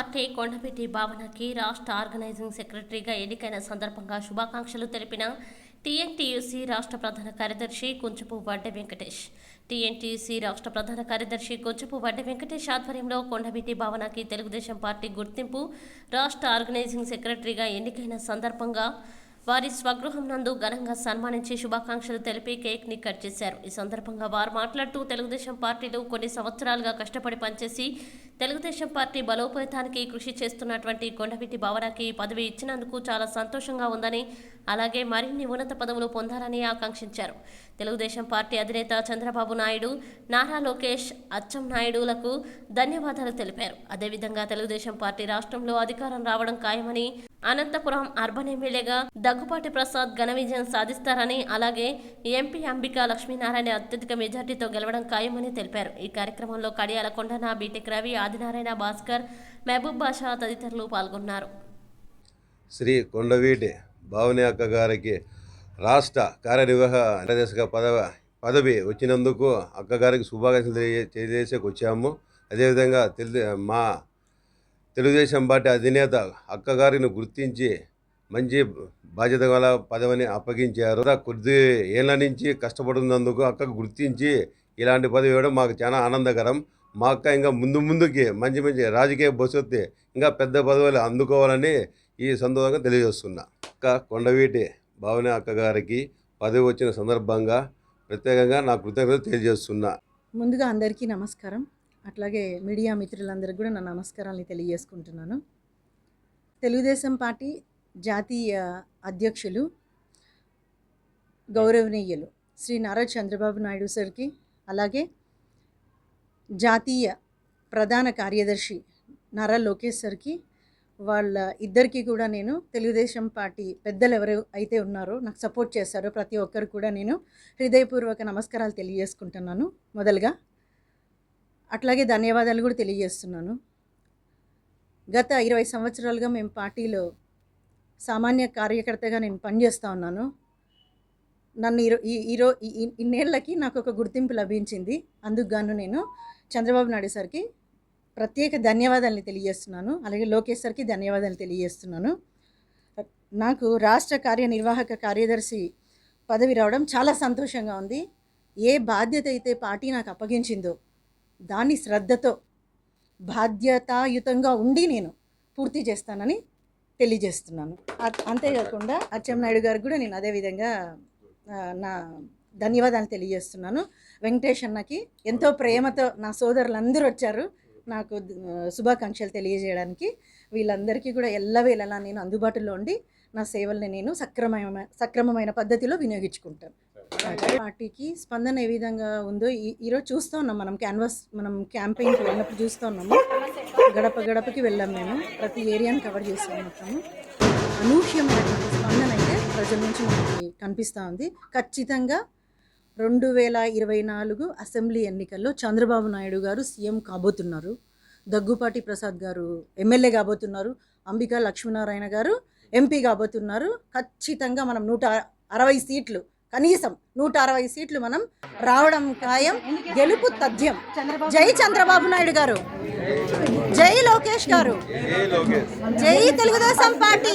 Party కొండపెట్టి భావనకి రాష్ట్ర organising సెక్రటరీగా ఎన్నికైన సందర్భంగా శుభాకాంక్షలు తెలిపిన టీఎన్టీయూసీ రాష్ట్ర ప్రధాన కార్యదర్శి కుంచపు వడ్డె వెంకటేష్. టీఎన్టీయూసీ రాష్ట్ర ప్రధాన కార్యదర్శి కుంచపు వడ్డె వెంకటేష్ ఆధ్వర్యంలో కొండబీటి భావనకి తెలుగుదేశం పార్టీ గుర్తింపు రాష్ట్ర ఆర్గనైజింగ్ సెక్రటరీగా ఎన్నికైన సందర్భంగా వారి స్వగృహం నందు ఘనంగా సన్మానించి శుభాకాంక్షలు తెలిపి కేక్ని కట్ చేశారు. ఈ సందర్భంగా వారు మాట్లాడుతూ తెలుగుదేశం పార్టీలో కొన్ని సంవత్సరాలుగా కష్టపడి పనిచేసి తెలుగుదేశం పార్టీ బలోపేతానికి కృషి చేస్తున్నటువంటి కొండవీటి భావనకి పదవి ఇచ్చినందుకు చాలా సంతోషంగా ఉందని అలాగే మరిన్ని ఉన్నత పదవులు పొందాలని ఆకాంక్షించారు. తెలుగుదేశం పార్టీ అధినేత చంద్రబాబు నాయుడు నారా లోకేష్ అచ్చం నాయుడులకు ధన్యవాదాలు తెలిపారు. అదేవిధంగా తెలుగుదేశం పార్టీ రాష్ట్రంలో అధికారం రావడం ఖాయమని అనంతపురం అర్బన్ ఎమ్మెల్యేగా దగ్గుపాటి ప్రసాద్ ఘన విజయం సాధిస్తారని అలాగే ఎంపీ అంబికా లక్ష్మీనారాయణ అత్యధిక మెజార్టీతో గెలవడం ఖాయమని తెలిపారు. ఈ కార్యక్రమంలో కడియాల కొండన బీటెక్ రవి ఆదినారాయణ భాస్కర్ మహబూబ్ బాషా తదితరులు పాల్గొన్నారు. శ్రీ కొండవీటి భావని అక్క గారికి రాష్ట్ర కార్యనిర్వాహ నిర్దేశక పదవి పదవి వచ్చినందుకు అక్కగారికి శుభాకాంక్షలు తెలియ తెలియజేసేకి వచ్చాము అదేవిధంగా తెలు మా తెలుగుదేశం పార్టీ అధినేత అక్కగారిని గుర్తించి మంచి బాధ్యత గల పదవిని అప్పగించారు. కొద్ది ఏళ్ళ నుంచి కష్టపడుతున్నందుకు అక్కకు గుర్తించి ఇలాంటి పదవి ఇవ్వడం మాకు చాలా ఆనందకరం. మా అక్క ఇంకా ముందు ముందుకి మంచి మంచి రాజకీయ భవిష్యత్తు ఇంకా పెద్ద పదవులు అందుకోవాలని ఈ సందర్భంగా తెలియజేస్తున్నా. అక్క కొండవీటి భావన అక్కగారికి పదవి వచ్చిన సందర్భంగా ప్రత్యేకంగా నా కృతజ్ఞత తెలియజేస్తున్నా. ముందుగా అందరికీ నమస్కారం. అట్లాగే మీడియా మిత్రులందరికీ కూడా నా నమస్కారాన్ని తెలియజేసుకుంటున్నాను. తెలుగుదేశం పార్టీ జాతీయ అధ్యక్షులు గౌరవనీయులు శ్రీ నారా చంద్రబాబు నాయుడు సార్కి అలాగే జాతీయ ప్రధాన కార్యదర్శి నారా లోకేష్ సార్కి వాళ్ళ ఇద్దరికి కూడా నేను తెలుగుదేశం పార్టీ పెద్దలు ఎవరు అయితే ఉన్నారో నాకు సపోర్ట్ చేశారో ప్రతి ఒక్కరు కూడా నేను హృదయపూర్వక నమస్కారాలు తెలియజేసుకుంటున్నాను. మొదలుగా అట్లాగే ధన్యవాదాలు కూడా తెలియజేస్తున్నాను. గత ఇరవై సంవత్సరాలుగా మేము పార్టీలో సామాన్య కార్యకర్తగా నేను పనిచేస్తూ ఉన్నాను. నన్ను ఈరో ఈ ఈరో ఈ- ఇన్నేళ్ళకి నాకు ఒక గుర్తింపు లభించింది. అందుకు గాను నేను చంద్రబాబు నాయుడు సార్కి ప్రత్యేక ధన్యవాదాలు తెలియజేస్తున్నాను. అలాగే లోకేష్ సార్కి ధన్యవాదాలు తెలియజేస్తున్నాను. నాకు రాష్ట్ర కార్యనిర్వాహక కార్యదర్శి పదవి రావడం చాలా సంతోషంగా ఉంది. ఏ బాధ్యత అయితే పార్టీ నాకు అప్పగించిందో దాన్ని శ్రద్ధతో బాధ్యతాయుతంగా ఉండి నేను పూర్తి చేస్తానని తెలియజేస్తున్నాను. అంతేకాకుండా అచ్చెన్నాయుడు గారికి కూడా నేను అదేవిధంగా నా ధన్యవాదాలు తెలియజేస్తున్నాను. వెంకటేష్ అన్నకి ఎంతో ప్రేమతో నా సోదరులందరూ వచ్చారు. నాకు శుభాకాంక్షలు తెలియజేయడానికి వీళ్ళందరికీ కూడా ఎల్లవేళలా నేను అందుబాటులో ఉండి నా సేవల్ని నేను సక్రమమైన సక్రమమైన పద్ధతిలో వినియోగించుకుంటాను. పార్టీకి స్పందన ఏ విధంగా ఉందో ఈ- ఈరోజు చూస్తూ ఉన్నాం మనం క్యాన్వాస్ మనం క్యాంపెయిన్కి వెళ్ళినప్పుడు చూస్తూ ఉన్నాము. గడప గడపకి వెళ్ళాం మేము. ప్రతి ఏరియాని కవర్ చేస్తాం మొత్తము. అనూహ్యమైనటువంటి స్పందన అయితే ప్రజల నుంచి మనకి కనిపిస్తూ ఉంది. ఖచ్చితంగా రెండు వేల ఇరవై నాలుగు అసెంబ్లీ ఎన్నికల్లో చంద్రబాబు నాయుడు గారు సీఎం కాబోతున్నారు. దగ్గుపాటి ప్రసాద్ గారు ఎమ్మెల్యే కాబోతున్నారు. అంబికా లక్ష్మీనారాయణ గారు ఎంపీ కాబోతున్నారు. ఖచ్చితంగా మనం నూట అరవై సీట్లు కనీసం నూట అరవై సీట్లు మనం రావడం ఖాయం. గెలుపు తథ్యం. జై చంద్రబాబు నాయుడు గారు. జై లోకేష్ గారు. జై తెలుగుదేశం పార్టీ.